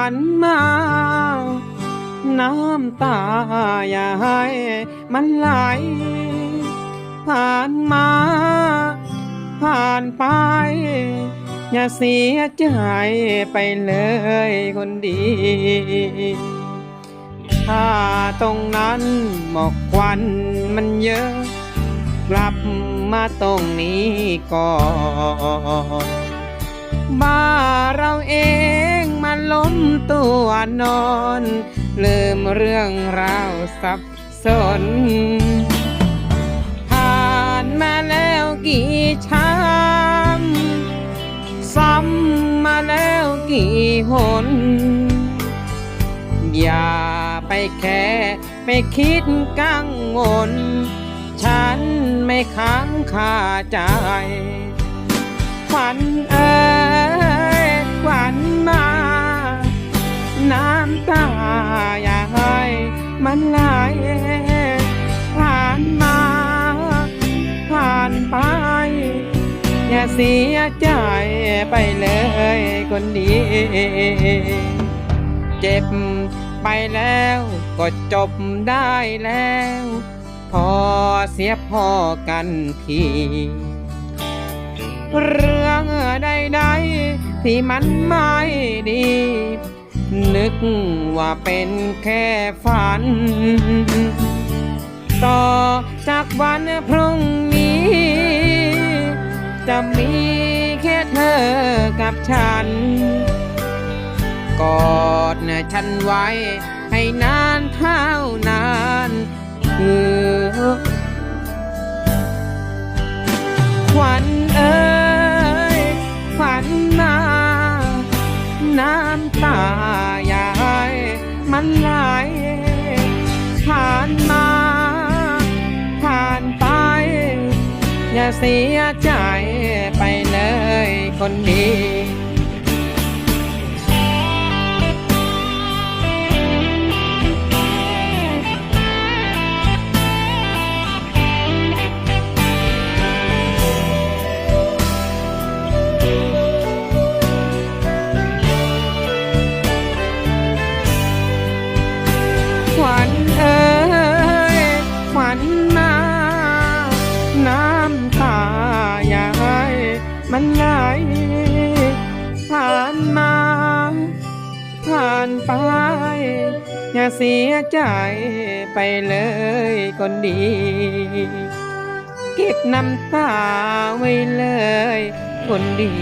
านมา น้ำตาอย่าให้มันไหล ผ่านมา ผ่านไป อย่าเสียใจไปเลยคนดี ถ้าตรงนั้นหมอกควันมันเยอะ กลับมาตรงนี้ก่อน บ้าเราเองมาล้มตัวนอน ลืมเรื่องราวสับสน ผ่านมาแล้วกี่ช้ำซ้ำมาแล้วกี่หน อย่าไปแค่ไปคิดกังวล ฉันไม่ค้างคาใจขวั มันไหลผ่านมา ผ่านไป อย่าเสียใจไปเลยคนดี เจ็บไปแล้วก็จบได้แล้ว พอเสียพอกันทีเรื่องใดๆที่มันไม่ดี นึกว่าเป็นแค่ฝัน ต่อจากวันพรุ่งนี้ จะมีแค่เธอกับฉัน กอดฉันไว้ ให้นานเท่านานคือขวัญเอ้ยขวัญมาน้ำตาานไหลผ่านมาผ่านไป อย่าเสียใจไปเลยคนดี มันไหลผ่านมา ผ่านไป อย่าเสียใจไปเลยคนดี เก็บน้ำตาไว้เลยคนดี